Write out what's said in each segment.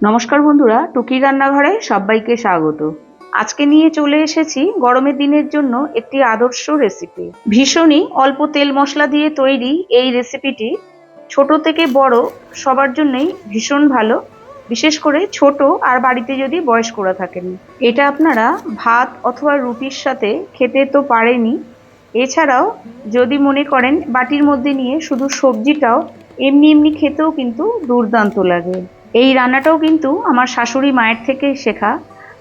নমস্কার বন্ধুরা টুকি রান্নাঘরে সবাইকে স্বাগত। আজকে নিয়ে চলে এসেছি গরমের দিনের জন্য একটি আদর্শ রেসিপি ভীষণই অল্প তেল মশলা দিয়ে তৈরি এই রেসিপিটি ছোট থেকে বড় সবার জন্যই ভীষণ ভালো, বিশেষ করে ছোট আর বাড়িতে যদি বয়স্করা থাকেন। এটা আপনারা ভাত অথবা রুটির সাথে খেতে তো পারেনি এছাড়াও যদি মনে করেন বাটির মধ্যে নিয়ে শুধু সবজিটাও এমনি এমনি খেতেও কিন্তু দুর্দান্ত লাগে। এই রান্নাটাও কিন্তু আমার শাশুড়ি মায়ের থেকে শেখা।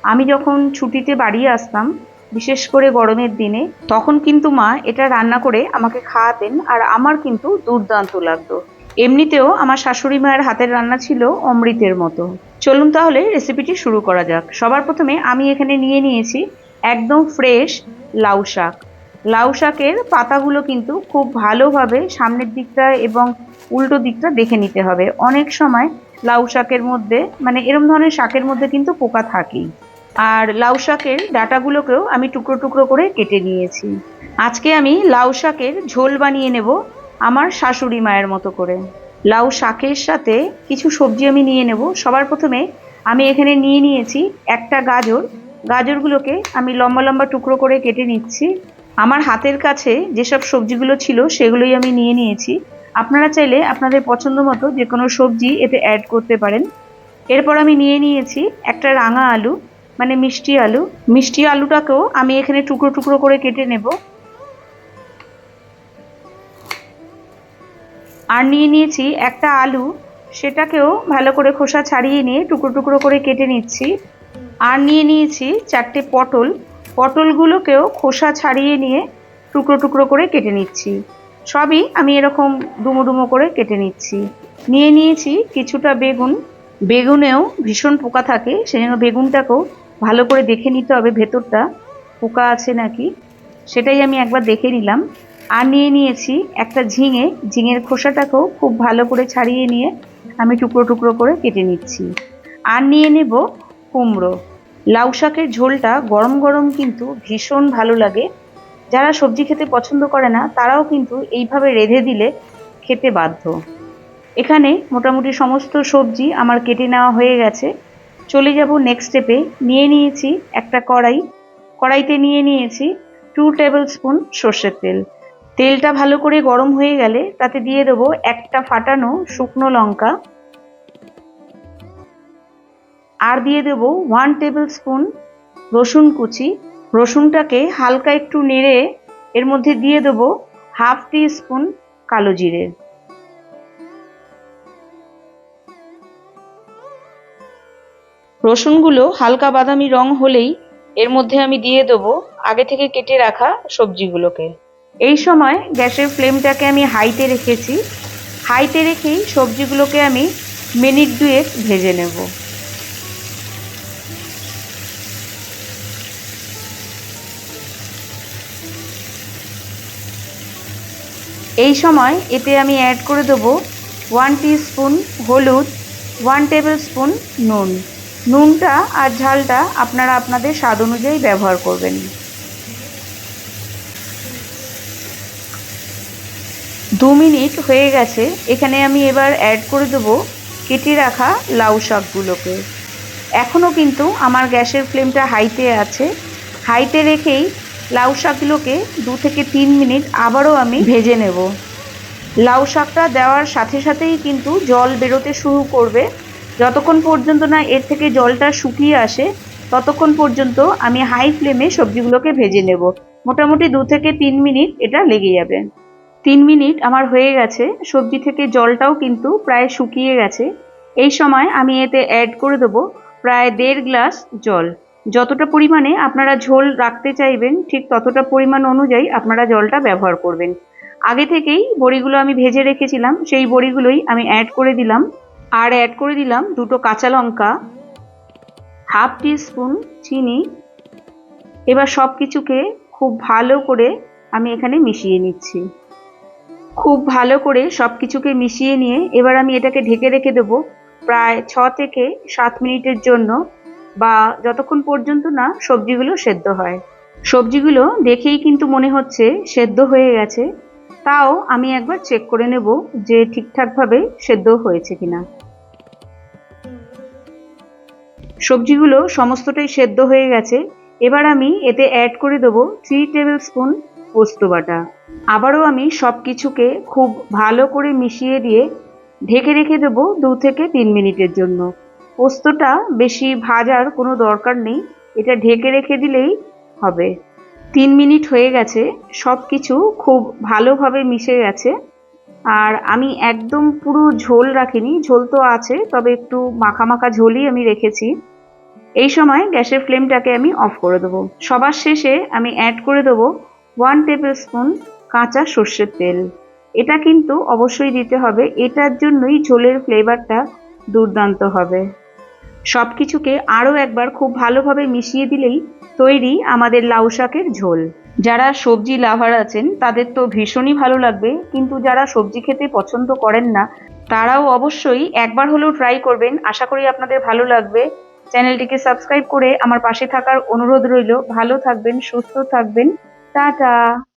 আমি যখন ছুটিতে বাড়ি আসতাম, বিশেষ করে গরমের দিনে, তখন কিন্তু মা এটা রান্না করে আমাকে খাওয়াতেন আর আমার কিন্তু দুর্দান্ত লাগতো। এমনিতেও আমার শাশুড়ি মায়ের হাতের রান্না ছিল অমৃতের মতো। চলুন তাহলে রেসিপিটি শুরু করা যাক। সবার প্রথমে আমি এখানে নিয়ে নিয়েছি একদম ফ্রেশ লাউ শাক। লাউ শাকের পাতাগুলো কিন্তু খুব ভালোভাবে সামনের দিকটা এবং উল্টো দিকটা দেখে নিতে হবে। অনেক সময় লাউ শাকের মধ্যে মানে এরম ধরনের শাকের মধ্যে কিন্তু পোকা থাকেই। আর লাউ শাকের ডাটাগুলোকেও আমি টুকরো টুকরো করে কেটে নিয়েছি। আজকে আমি লাউ শাকের ঝোল বানিয়ে নেব আমার শাশুড়ি মায়ের মতো করে। লাউ শাকের সাথে কিছু সবজি আমি নিয়ে নেব। সবার প্রথমে আমি এখানে নিয়ে নিয়েছি একটা গাজর। গাজরগুলোকে আমি লম্বা লম্বা টুকরো করে কেটে নিচ্ছি। আমার হাতের কাছে যেসব সবজিগুলো ছিল সেগুলোই আমি নিয়ে নিয়েছি। আপনারা চাইলে আপনাদের পছন্দ মতো যে কোনো সবজি এতে অ্যাড করতে পারেন। এরপর আমি নিয়ে নিয়েছি একটা রাঙা আলু মানে মিষ্টি আলু। মিষ্টি আলুটাকেও আমি এখানে টুকরো টুকরো করে কেটে নেব। আর নিয়ে নিয়েছি একটা আলু, সেটাকেও ভালো করে খোসা ছাড়িয়ে নিয়ে টুকরো টুকরো করে কেটে নিচ্ছি। আর নিয়ে নিয়েছি চারটে পটল। পটলগুলোকেও খোসা ছাড়িয়ে নিয়ে টুকরো টুকরো করে কেটে নিচ্ছি। সবই আমি এরকম ডুমো ডুমো করে কেটে নিচ্ছি। নিয়ে নিয়েছি কিছুটা বেগুন। বেগুনেও ভীষণ পোকা থাকে, সেজন্য বেগুনটাকেও ভালো করে দেখে নিতে হবে ভেতরটা। পোকা আছে নাকি? সেটাই আমি একবার দেখে নিলাম। আর নিয়ে নিয়েছি একটা ঝিঙে। ঝিঙের খোসাটাকেও খুব ভালো করে ছাড়িয়ে নিয়ে আমি টুকরো টুকরো করে কেটে নিচ্ছি। আর নিয়ে নেব কুমড়ো। লাউ শাকের ঝোলটা গরম গরম কিন্তু ভীষণ ভালো লাগে। যারা সবজি খেতে পছন্দ করে না, তারাও কিন্তু এইভাবে রেঁধে দিলে খেতে বাধ্য। এখানে মোটামুটি সমস্ত সবজি আমার কেটে নেওয়া হয়ে গেছে। চলে যাব নেক্সট স্টেপে নিয়ে নিয়েছি একটা কড়াই। কড়াইতে নিয়ে নিয়েছি টু টেবিল স্পুন সর্ষের তেল। তেলটা ভালো করে গরম হয়ে গেলে তাতে দিয়ে দেবো একটা ফাটানো শুকনো লঙ্কা। আর দিয়ে দেব ওয়ান টেবিল স্পুন রসুন কুচি। রসুনটাকে হালকা একটু নেড়ে এর মধ্যে দিয়ে দেব হাফ টি স্পুন কালো জিরে। রসুনগুলো হালকা বাদামি রং হলেই এর মধ্যে আমি দিয়ে দেবো আগে থেকে কেটে রাখা সবজিগুলোকে। এই সময় গ্যাসের ফ্লেমটাকে আমি হাইতে রেখেছি। হাইতে রেখেই সবজিগুলোকে আমি মিনিট দুয়েক ভেজে নেব। এই সময় এতে আমি অ্যাড করে দেবো ওয়ান স্পুন হলুদ ওয়ান টেবিল স্পুন নুন। নুনটা আর ঝালটা আপনারা আপনাদের স্বাদ অনুযায়ী ব্যবহার করবেন। দু মিনিট হয়ে গেছে, এখানে আমি এবার অ্যাড করে দেবো কেটে রাখা লাউ শাকগুলোকে। এখনও কিন্তু আমার গ্যাসের ফ্লেমটা হাইতে আছে। হাইতে রেখেই লাউ শাকগুলোকে দু থেকে তিন মিনিট আবারও আমি ভেজে নেব। লাউ শাকটা দেওয়ার সাথে সাথেই কিন্তু জল বেরোতে শুরু করবে। যতক্ষণ পর্যন্ত না এর থেকে জলটা শুকিয়ে আসে, ততক্ষণ পর্যন্ত আমি হাই ফ্লেমে সবজিগুলোকে ভেজে নেব। মোটামুটি দু থেকে তিন মিনিট এটা লেগে যাবে। তিন মিনিট আমার হয়ে গেছে। সবজি থেকে জলটাও কিন্তু প্রায় শুকিয়ে গেছে। এই সময় আমি এতে অ্যাড করে দেবো প্রায় দেড় গ্লাস জল। যতটা পরিমাণে আপনারা ঝোল রাখতে চাইবেন, ঠিক ততটা পরিমাণ অনুযায়ী আপনারা জলটা ব্যবহার করবেন। আগে থেকেই বড়িগুলো আমি ভেজে রেখেছিলাম, সেই বড়িগুলোই আমি অ্যাড করে দিলাম। আর অ্যাড করে দিলাম দুটো কাঁচা লঙ্কা হাফ স্পুন চিনি। এবার সব কিছুকে খুব ভালো করে আমি এখানে মিশিয়ে নিচ্ছি। খুব ভালো করে সব কিছুকে মিশিয়ে নিয়ে এবার আমি এটাকে ঢেকে রেখে দেবো প্রায় ছ থেকে সাত মিনিটের জন্য। বা যতক্ষণ পর্যন্ত না সবজিগুলো সেদ্ধ হয়। সবজিগুলো দেখেই কিন্তু মনে হচ্ছে সেদ্ধ হয়ে গেছে। তাও আমি একবার চেক করে নেব যে ঠিকঠাকভাবে সেদ্ধ হয়েছে কিনা। সবজিগুলো সমস্তটাই সেদ্ধ হয়ে গেছে। এবার আমি এতে অ্যাড করে দেবো থ্রি টেবিল স্পুন পোস্ত বাটা। আবারও আমি সব কিছুকে খুব ভালো করে মিশিয়ে দিয়ে ঢেকে রেখে দেবো দু থেকে তিন মিনিটের জন্য। পোস্তটা বেশি ভাজার কোনো দরকার নেই। এটা ঢেকে রেখে দিলেই হবে। তিন মিনিট হয়ে গেছে। সব কিছু খুব ভালোভাবে মিশে গেছে। আর আমি একদম পুরো ঝোল রাখিনি। ঝোল তো আছে, তবে একটু মাখা মাখা ঝোলই আমি রেখেছি। এই সময় গ্যাসের ফ্লেমটাকে আমি অফ করে দেবো। সবার শেষে আমি অ্যাড করে দেবো ওয়ান টেবিল স্পুন কাঁচা সর্ষের তেল। এটা কিন্তু অবশ্যই দিতে হবে। এটার জন্যই ঝোলের ফ্লেভারটা দুর্দান্ত হবে। সব কিছুকে আরও একবার খুব ভালোভাবে মিশিয়ে দিলেই তৈরি আমাদের লাউ শাকের ঝোল। যারা সবজি লাভার আছেন, তাদের তো ভীষণই ভালো লাগবে, কিন্তু যারা সবজি খেতে পছন্দ করেন না, তারাও অবশ্যই একবার হলেও ট্রাই করবেন। আশা করি আপনাদের ভালো লাগবে। চ্যানেলটিকে সাবস্ক্রাইব করে আমার পাশে থাকার অনুরোধ রইল। ভালো থাকবেন, সুস্থ থাকবেন। টাটা!